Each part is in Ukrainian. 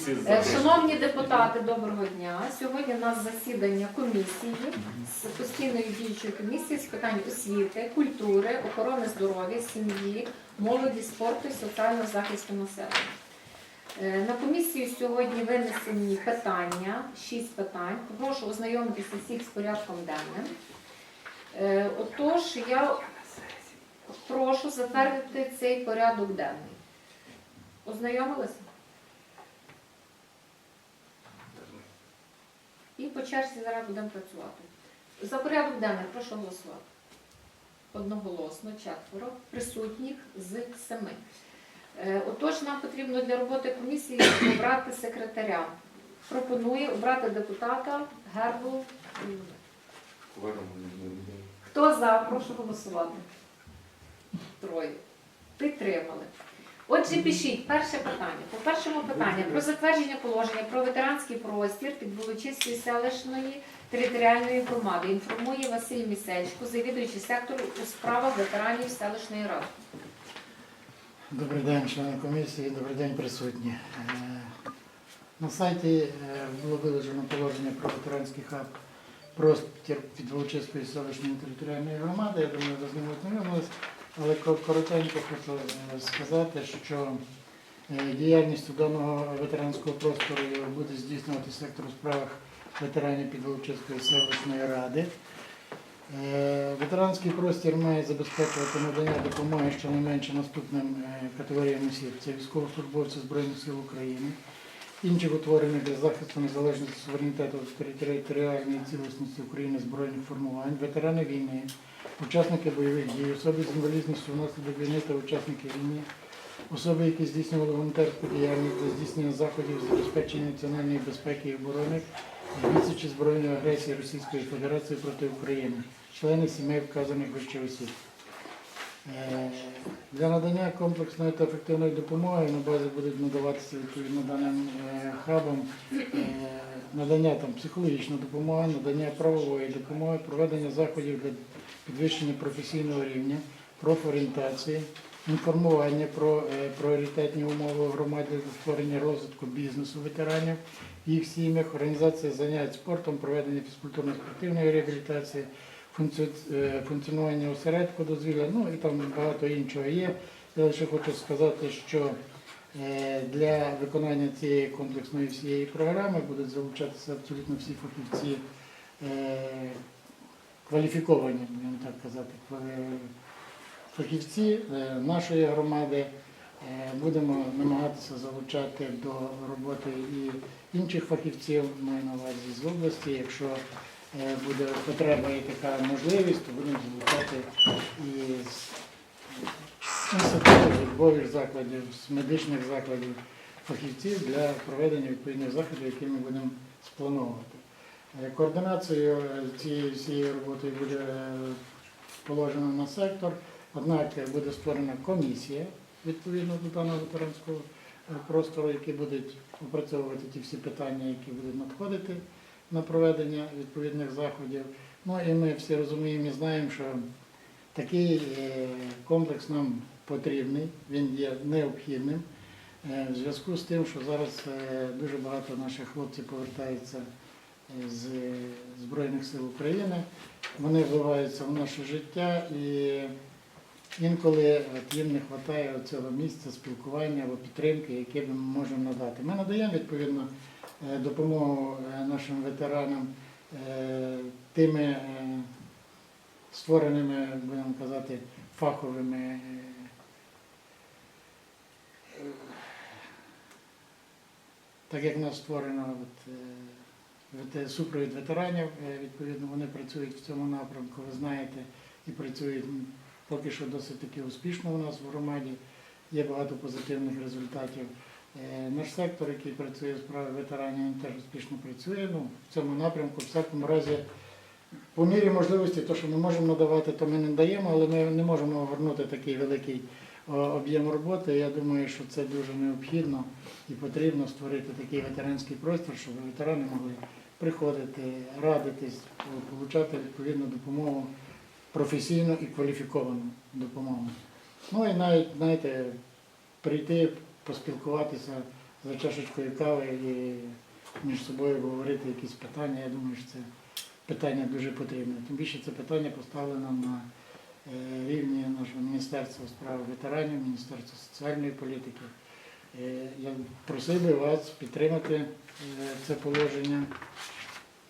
комісії Е, запрошую. Шановні депутати, доброго дня. Сьогодні у нас засідання комісії з постійної діючої комісії з питань освіти, культури, охорони здоров'я, сім'ї, молоді, спорту і соціального захисту населення. Е, На комісію сьогодні винесені питання, шість питань. Прошу ознайомитися всіх з порядком денним. Е, Отож, я прошу затвердити цей порядок денний. Ознайомилися? І по черзі зараз будемо працювати. За порядок денний прошу голосувати. Одноголосно, четверо, присутніх з семи. Е, Отож, нам потрібно для роботи комісії обрати секретаря. Пропоную обрати депутата Гербу. Хто за? Прошу голосувати. Троє. Підтримали. Отже, пишіть перше питання. По першому питанню про затвердження положення про ветеранський простір Підволочиської селищної територіальної громади. Інформує Василь Місечко, завідуючий сектору у справах ветеранів селищної ради. Добрий день, члени комісії, добрий день, присутні. Е, На сайті е, було вилежено положення про ветеранський хаб простір Підволочиської селищної територіальної громади. Я думаю, ви з ним ознайомились, але ко- коротенько хочу е, сказати, що е, діяльністю даного ветеранського простору буде здійснювати сектор у справах ветеранів Підволочиської селищної ради. Е, Ветеранський простір має забезпечувати надання допомоги щонайменше наступним категоріям осіб. Це військовослужбовці Збройних сил України, інші утворені для захисту незалежності суверенітету територіальної цілісності України збройних формувань, ветерани війни, учасники бойових дій, особи з інвалідністю внаслідок війни та учасники війни, особи, які здійснювали волонтерську діяльність для здійснення заходів з забезпечення національної безпеки і оборони, відсічі збройної агресії Російської Федерації проти України члени сімей вказаних вище осіб. Е, Для надання комплексної та ефективної допомоги на базі будуть надаватися відповідно даним е, хабам е, надання там психологічної допомоги, надання правової допомоги, проведення заходів для підвищення професійного рівня, профорієнтації, інформування про е, пріоритетні умови для створення розвитку бізнесу ветеранів, їх сім'ях, організація занять спортом, проведення фізкультурно-спортивної реабілітації, е, функціонування осередку дозвілля, ну і там багато іншого є. Я лише хочу сказати, що е, для виконання цієї комплексної всієї програми будуть залучатися абсолютно всі фахівці кваліфіковані, будемо так казати, фахівці е, нашої громади. Е, Будемо намагатися залучати до роботи і інших фахівців, маю на увазі з області. Якщо е, буде потреба і така можливість, то будемо залучати і з інститутів, службових закладів, з медичних закладів фахівців для проведення відповідних заходів, які ми будемо сплановувати. Е, Координацією е, цієї всієї роботи буде е, положено на сектор, однак буде створена комісія відповідно до даного ветеранського е, простору, які будуть опрацьовувати ті всі питання, які будуть надходити на проведення відповідних заходів. Ну і ми всі розуміємо і знаємо, що такий комплекс нам потрібний, він є необхідним. В зв'язку з тим, що зараз дуже багато наших хлопців повертаються з Збройних сил України, вони вливаються в наше життя і інколи от, їм не вистачає цього місця спілкування або підтримки, яке ми можемо надати. Ми надаємо відповідно е, допомогу е, нашим ветеранам е, тими е, створеними, будемо казати, фаховими. е, е, Так як нас створено от, е, супровід ветеранів, е, відповідно, вони працюють в цьому напрямку, ви знаєте, і працюють поки що досить таки успішно у нас в громаді. Є багато позитивних результатів. Е, Наш сектор, який працює з справи ветеранів, він теж успішно працює. Ну, в цьому напрямку, в всякому разі, по мірі можливості, то, що ми можемо надавати, то ми не даємо, але ми не можемо огорнути такий великий об'єм роботи. Я думаю, що це дуже необхідно і потрібно створити такий ветеранський простір, щоб ветерани могли приходити, радитись, отримати відповідну допомогу, професійну і кваліфіковану допомогу. Ну і навіть, знаєте, прийти, поспілкуватися за чашечкою кави і між собою говорити якісь питання. Я думаю, що це питання дуже потрібне. Тим більше це питання поставлено на е, рівні нашого Міністерства у справах ветеранів, Міністерства соціальної політики. Е, Я просив би вас підтримати е, це положення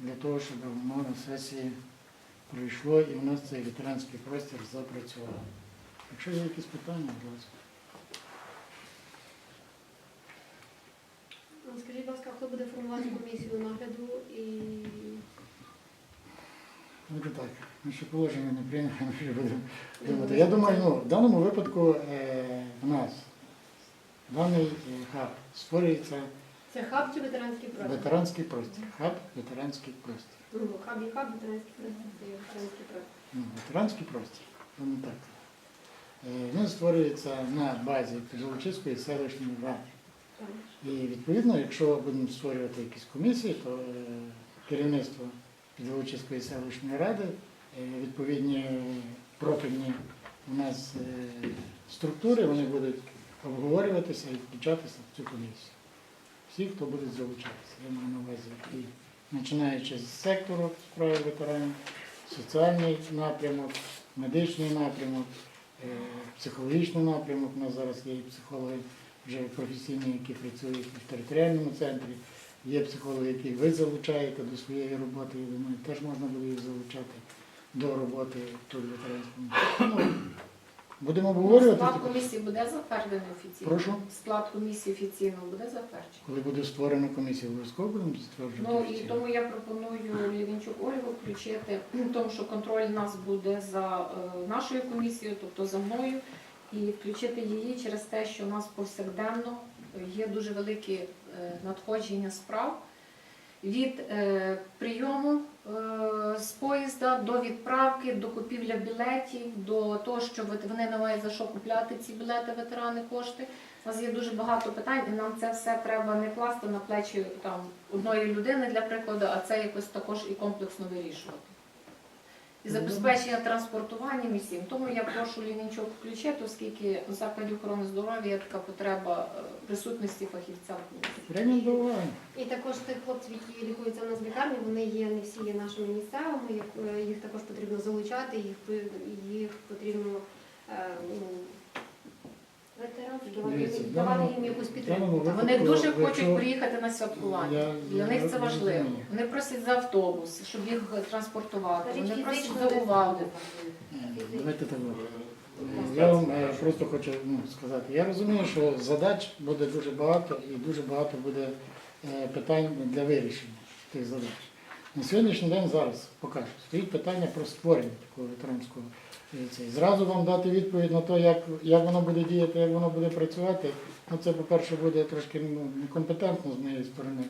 для того, щоб воно на сесії пройшло і у нас цей ветеранський простір запрацював. Якщо є якісь питання, будь ласка. Ну, Скажіть, будь ласка, хто буде формувати комісію нагляду і Ну, так, ми ще положення не прийняли, ми ще будемо думати. Я думаю, ну, в даному випадку е, в нас даний е, хаб створюється це хаб чи ветеранський простір? ветеранський простір. Хаб ветеранський простір. Ну, хаб і хаб, ветеранський простір, це є ветеранський простір. Ну, ветеранський простір, не так. Е, Він створюється на базі Підволочиської селищної ради. Так. І відповідно, якщо будемо створювати якісь комісії, то е, керівництво Підволочиської селищної ради, е, відповідні профільні у нас е, структури, вони будуть обговорюватися і включатися в цю комісію. Всі, хто буде залучатися, я маю на увазі і починаючи з сектору справи ветеранів, соціальний напрямок, медичний напрямок, е, психологічний напрямок. У нас зараз є психологи вже професійні, які працюють в територіальному центрі. Є психологи, яких ви залучаєте до своєї роботи, я думаю, теж можна буде їх залучати до роботи тут в ветеранському. Будемо обговорювати. Склад комісії буде затверджений офіційно. Прошу, Склад комісії офіційно буде затверджений. коли буде створена комісія, обов'язково будемо стверджувати. Ну і тому я пропоную Лівінчук Ольгу включити, тому що контроль у нас буде за е, нашою комісією, тобто за мною, і включити її через те, що у нас повсякденно є дуже великі е, надходження справ від е, прийому з поїзда до відправки, до купівля білетів, до того, що вони не мають за що купляти ці білети, ветерани кошти. У нас є дуже багато питань, і нам це все треба не класти на плечі там одної людини для прикладу, а це якось також і комплексно вирішувати. І забезпечення транспортуванням і всім. Тому я прошу Лінінчук включити, оскільки у закладі охорони здоров'я є така потреба е, присутності фахівця в. Приймемо. І також тих хлопців, які лікуються в нас в лікарні, вони є не всі є нашими місцевими, їх, е, їх також потрібно залучати, їх, їх потрібно е, ну, Дивіться, в давати даному- їм якусь в підтримку. даному Вони дуже якщо- хочуть приїхати на святкування. Для них це важливо. Вони просять за автобус, щоб їх транспортувати. Вони просять за увагу. Давайте так. Я вам е, просто хочу ну, сказати, я розумію, що задач буде дуже багато і дуже багато буде е, питань для вирішення тих задач. На сьогоднішній день зараз покажу. Стоїть питання про створення такого ветеранського е. Зразу вам дати відповідь на те, як, як воно буде діяти, як воно буде працювати. Ну, це, по-перше, буде трошки ну, некомпетентно з моєї сторони.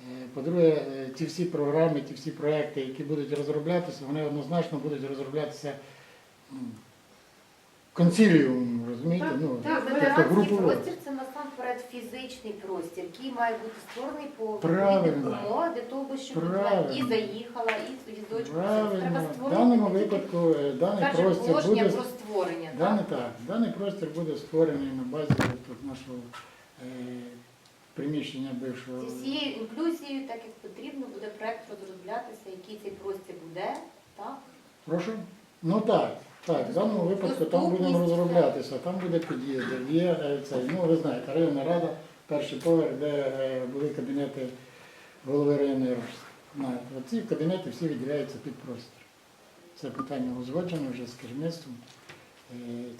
Е, По-друге, е, ті всі програми, ті всі проекти, які будуть розроблятися, вони однозначно будуть розроблятися м, розумієте? Так, ну, так, тобто Ветеранський групово. простір це насамперед фізичний простір, який має бути створений по Правильно. відповідних умовах для того, щоб людина Правильно. і заїхала, і візочку. Треба Правильно, в створити даному такі- випадку е, даний Перше простір положення буде про створення. так? даний, так, даний простір буде створений на базі от, нашого е, приміщення бившого. Зі всією інклюзією, так як потрібно, буде проект розроблятися, який цей простір буде. Так? Прошу? Ну так, так, в даному випадку там будемо розроблятися, там буде під'їзди, є е, цей, ну ви знаєте, районна рада, перший поверх, де е, були кабінети голови районної ради. Знаєте, Оці кабінети всі відділяються під простір. Це питання узгоджено вже з керівництвом.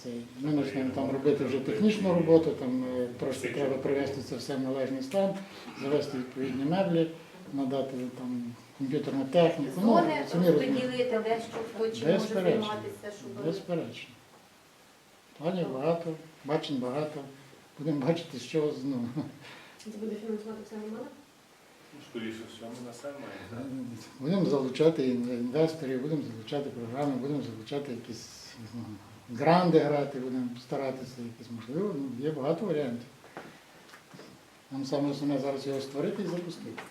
Е, Ми почнемо там робити вже технічну роботу, там трошки треба привести це все в належний стан, завести відповідні меблі, надати там комп'ютерну техніку. Ну, Зони самі розумієте. розподілити, де що хто чим може Безперечно. займатися, щоб Безперечно. Планів багато, бачень багато. Будемо бачити, що з- ну, Це буде фінансувати вся громада? Скоріше всього, ми на маємо. будемо залучати ін- інвесторів, будемо залучати програми, будемо залучати якісь ну, гранди грати, будемо старатися якісь можливо. Ну, є багато варіантів. Нам саме основне зараз його створити і запустити.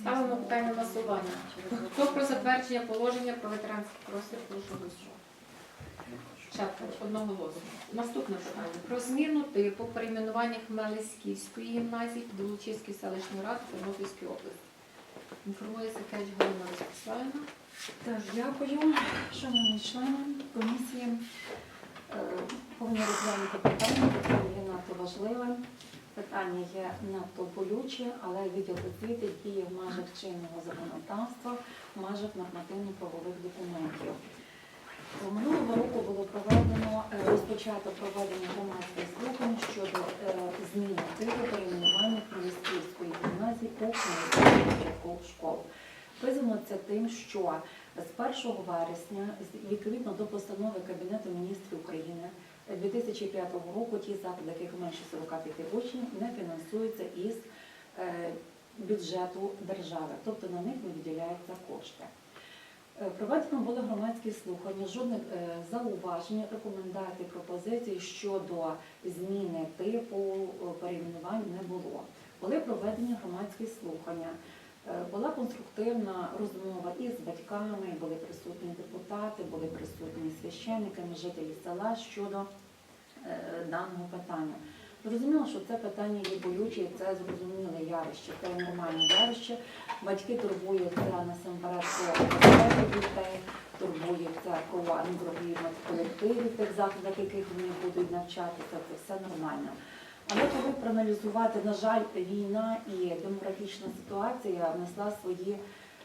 Ставимо питання на голосування. Хто про затвердження положення про ветеранський простір, прошу голосувати. Четверо, одноголосно. Наступне питання. Про зміну типу перейменування Хмелиськівської гімназії Підволочиської селищної ради Тернопільської області. Інформує Сакеч Галина Ростиславівна. Так, дякую, шановні члени комісії. Е, Повинні розглянути питання, питання є надто важливе, питання є надто болюче, але відділ освіти діє в межах чинного законодавства, в межах нормативно-правових документів. Минулого року було проведено, е, розпочато проведення громадських слухань щодо е, зміни типу перейменування Хмельницької гімназії у початкових школ. Визвано це тим, що з 1 вересня, відповідно до постанови Кабінету міністрів України 2005 року, ті заклади, яких менше 45 учнів, не фінансуються із е, бюджету держави, тобто на них не виділяються кошти. Е, Проведено були громадські слухання, жодних е, зауважень, рекомендацій, пропозицій щодо зміни типу перейменувань не було. Були проведені громадські слухання. Е, Була конструктивна розмова із батьками, були присутні депутати, були присутні священники, жителі села щодо е, даного питання. Зрозуміло, що це питання є болюче, і це зрозуміле явище, це нормальне явище. Батьки турбуються насамперед про дітей, турбуються про мікроклімат колективів тих закладах, яких вони будуть навчатися, це все нормально. Але коли проаналізувати, на жаль, війна і демографічна ситуація внесла свої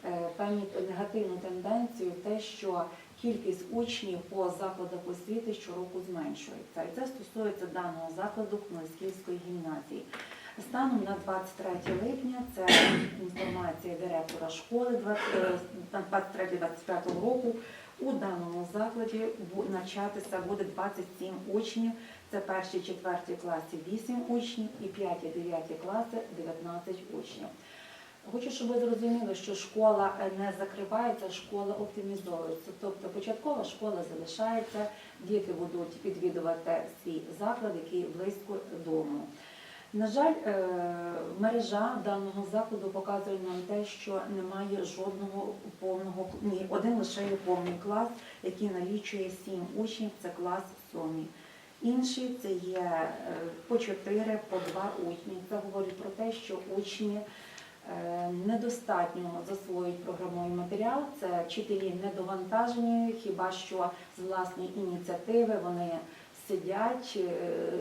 е, певні негативну тенденцію, те, що кількість учнів по закладах освіти щороку зменшується. І це стосується даного закладу Хмельницької гімназії. Станом на 23 липня це інформація директора школи 20, е, 23-25 року. У даному закладі навчатися буде 27 учнів. Це перші четверті класи 8 учнів і 5-9 класи 19 учнів. Хочу, щоб ви зрозуміли, що школа е, не закривається, школа оптимізовується. Тобто початкова школа залишається, діти будуть відвідувати свій заклад, який близько дому. На жаль, е, мережа даного закладу показує нам те, що немає жодного повного ні, один лише є повний клас, який налічує сім учнів, це клас сьомий. Інші це є е, по чотири, по два учні. Це говорить про те, що учні е, недостатньо засвоюють програмовий матеріал. Це вчителі недовантажені, хіба що з власної ініціативи вони сидять е,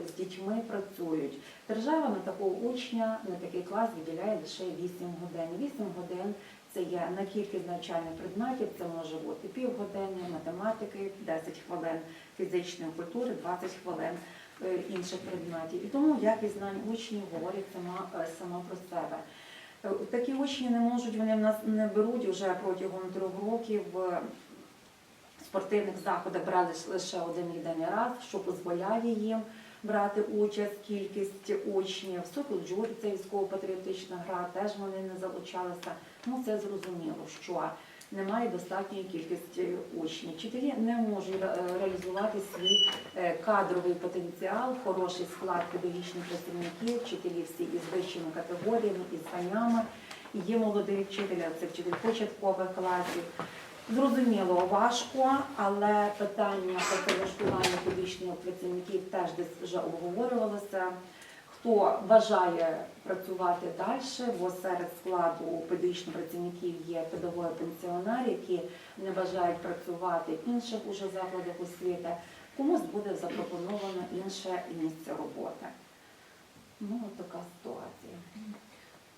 з дітьми, працюють. Держава на такого учня, на такий клас виділяє лише 8 годин. 8 годин це є на кількість навчальних предметів, це може бути півгодини, математики, 10 хвилин, фізичної культури, 20 хвилин е, інших предметів. І тому якість знань учнів говорить сама, е, сама про себе. Такі учні не можуть, вони в нас не беруть вже протягом трьох років спортивних заходах брали лише один єдиний раз, що дозволяє їм брати участь, кількість учнів. Сокол-джур, це військово-патріотична гра, теж вони не залучалися. Ну це зрозуміло, що немає достатньої кількості учнів. Вчителі не можуть реалізувати свій е, кадровий потенціал, хороший склад педагогічних працівників, вчителі всі із вищими категоріями, із званнями. І Є молодий вчитель, а це вчитель початкових класів. Зрозуміло, важко, але питання про працевлаштування педагогічних працівників теж десь вже обговорювалося. Хто бажає працювати далі, бо серед складу педагогічних працівників є педагоги-пенсіонери, які не бажають працювати в інших уже закладах освіти, комусь буде запропоновано інше місце роботи. Ну, от така ситуація.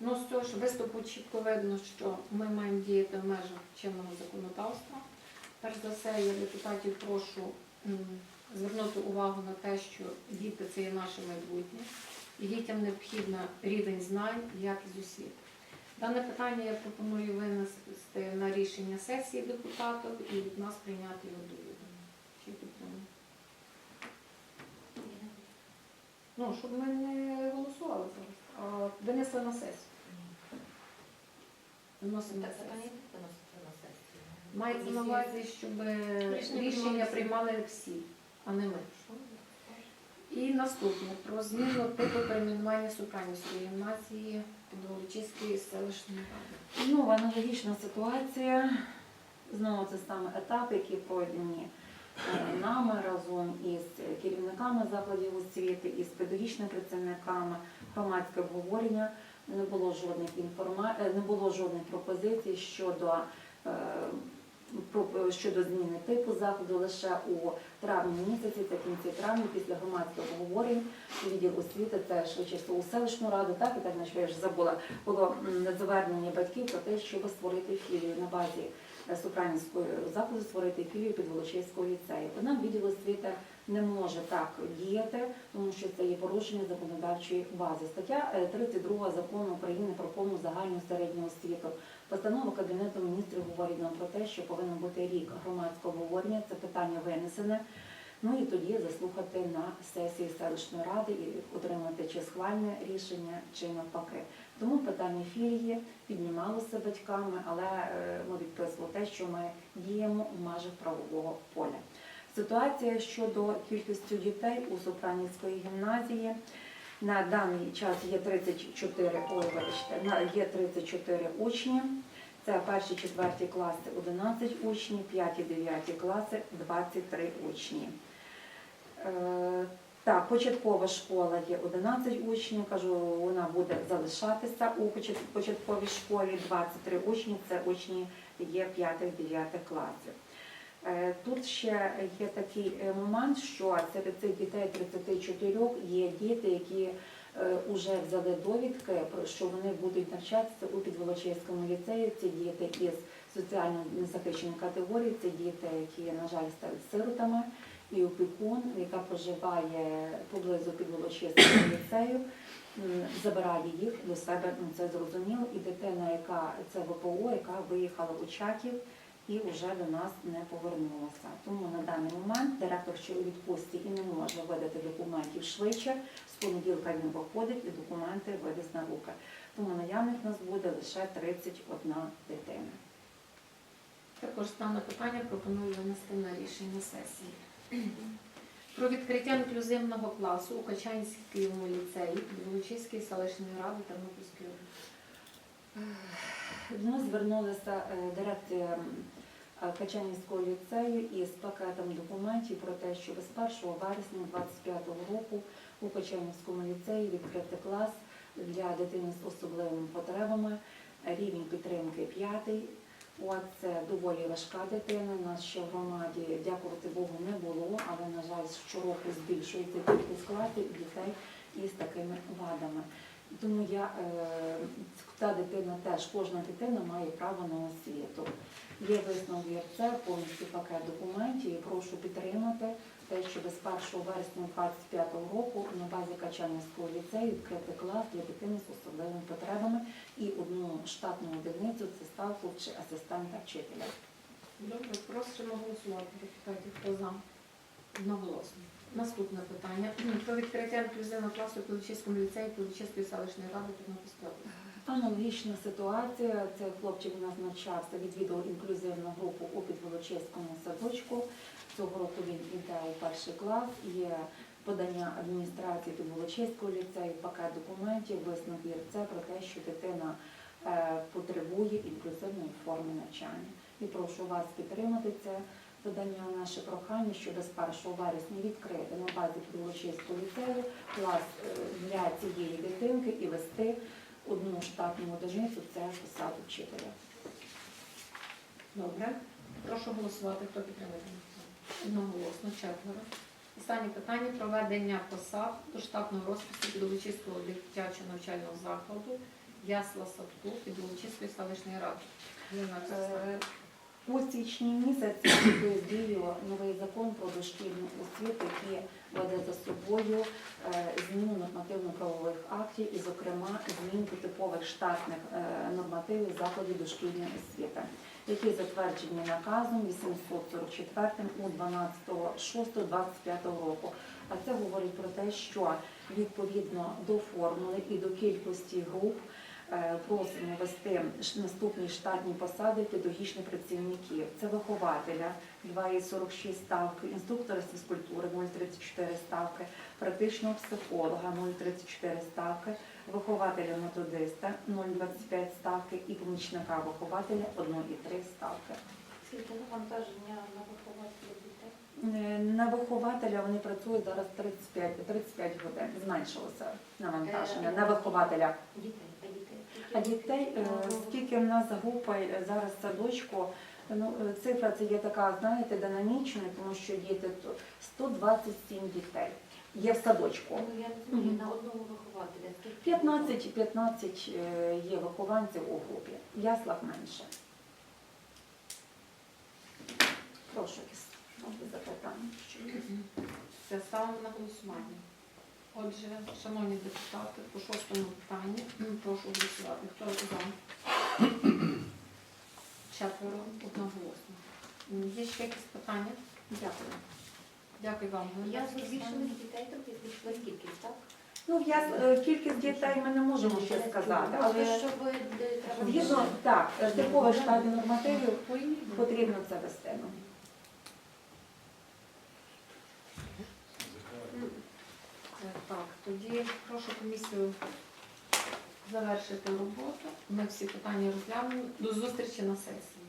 Ну, з цього ж виступу чітко видно, що ми маємо діяти в межах чинного законодавства. Перш за все, я депутатів прошу звернути увагу на те, що діти це є наше майбутнє, і дітям необхідно рівень знань, якість освіти. Дане питання я пропоную винести на рішення сесії депутатів і від нас прийняти його до відома. Ну, щоб ми не голосували зараз, а винесли на сесію. Виносимо Так, сесію. Мається на увазі, щоб Рішення приймали всі, а не ми. І наступне про зміну типу перейменування Супранівської гімназії Підволочиської селищної ради. Знову аналогічна ситуація. Знову це саме етап, які пройдені е, нами разом із керівниками закладів освіти, із педагогічними працівниками, громадське обговорення. Не було жодних інформа... е, не було жодних пропозицій щодо, е, щодо зміни типу заходу лише у травні місяці, це кінці травня, після громадських обговорень відділ освіти, це швидше у селищну раду, так і так на що я вже забула, було звернення батьків про те, щоб створити філію на базі е, Супранівської закладу, створити філію під Волочиського ліцею. Однак відділ освіти не може так діяти, тому що це є порушення законодавчої бази. Стаття е, 32 закону України про повну загальну середню освіту. Постанова Кабінету міністрів говорить нам про те, що повинен бути рік громадського обговорення. Це питання винесене. Ну і тоді заслухати на сесії селищної ради і отримати чи схвальне рішення, чи навпаки. Тому питання філії піднімалося батьками, але е, ми відписували те, що ми діємо в межах правового поля. Ситуація щодо кількості дітей у Сопранівської гімназії. На даний час є 34, ой, вибачте, є 34 учні. Це перші, четверті класи 11 учнів, п'яті, дев'яті класи 23 учні. Е, Так, початкова школа є 11 учнів, кажу, вона буде залишатися у початковій школі 23 учні, це учні є 5-9 класів. Е, Тут ще є такий е, момент, що серед цих дітей 34 є діти, які вже взяли довідки, що вони будуть навчатися у Підволочиському ліцеї. Це діти із соціально незахищеної категорії, це діти, які, на жаль, стали сиротами, і опікун, яка проживає поблизу Підволочиського ліцею, забирає їх до себе, ну це зрозуміло, і дитина, яка це ВПО, яка виїхала у Чаків і вже до нас не повернулася. Тому на даний момент директор ще у відпустці і не може видати документів швидше. З понеділка він виходить і документи видасть на руки. Тому наявних нас буде лише 31 дитина. Також стане питання пропоную винести на рішення сесії. Про відкриття інклюзивного класу у Качанському ліцеї Білочиської селищної ради Тернопільської області. До нас звернулася е, дирекція м, е, Качанівського ліцею із пакетом документів про те, що з 1 вересня 2025 року у Качанівському ліцеї відкрити клас для дитини з особливими потребами, рівень підтримки п'ятий. Це доволі важка дитина. Нас ще в громаді, дякувати Богу, не було, але, на жаль, щороку збільшується кількість класів дітей із такими вадами. Тому я е, та дитина теж, кожна дитина має право на освіту. Є висновок ЄРЦ, повністю пакет документів і прошу підтримати те, щоб з 1 вересня 2025 року на базі Качанівського ліцею відкрити клас для дитини з особливими потребами і одну штатну одиницю це ставку чи асистента вчителя. Добре, просимо голосувати депутатів. Хто за? Одноголосно. Наступне питання про відкриття інклюзивного класу у Пілочиському ліцеї Пілочиської селищної ради Тернопільської. Аналогічна ситуація. Це хлопчик у нас навчався, відвідував інклюзивну групу у Підволочиському садочку. Цього року він іде у перший клас. Є подання адміністрації Підволочиського ліцею, пакет документів, висновок ЄРЦ про те, що дитина е, потребує інклюзивної форми навчання. І прошу вас підтримати це подання, наше прохання, щоб з 1 вересня відкрити на базі Підволочиського ліцею клас е, для цієї дитинки і вести одну штатну одиницю це посаду вчителя. Добре. Прошу голосувати. Хто підтримує? Одноголосно. Четверо. Останнє питання проведення посад до штатного розпису Підволочиського дитячого навчального закладу Ясла Садку Підволочиської селищної ради. У січні місяці вступив дію новий закон про дошкільну освіту, який веде за собою е, зміну нормативно-правових актів і, зокрема, змін до типових штатних е, нормативів закладів дошкільної освіти, які затверджені наказом 844 у 12.06.25 року. А це говорить про те, що відповідно до формули і до кількості груп просимо вести наступні штатні посади педагогічних працівників. Це вихователя 2,46 ставки, інструктора з фізкультури 0,34 ставки, практичного психолога 0,34 ставки, вихователя методиста 0,25 ставки і помічника вихователя 1,3 ставки. Скільки навантаження на вихователів дітей? Е, На вихователя вони працюють зараз 35, 35 годин. Зменшилося навантаження на вихователя. Дітей, а дітей. Е, скільки в нас група е, зараз в садочку, ну, е, цифра це є така, знаєте, динамічна, тому що діти то 127 дітей є в садочку. Ну, я розумію, на одного вихователя. 15, 15 е, є вихованців у групі, в яслах менше. Прошу, запитання. Це ставимо на голосування. Отже, шановні депутати, по шостому питанні прошу голосувати. Хто за? Четверо одноголосно. Є ще якісь питання? Дякую. Дякую вам. Я збільшили дітей, тобто збільшили кількість, так? Ну, яс... е, кількість дітей ми не можемо ще сказати, але щоб згідно так, типових штатів нормативів потрібно це вести. ну. Е, Так, тоді прошу комісію завершити роботу. Ми всі питання розглянемо. До зустрічі на сесії.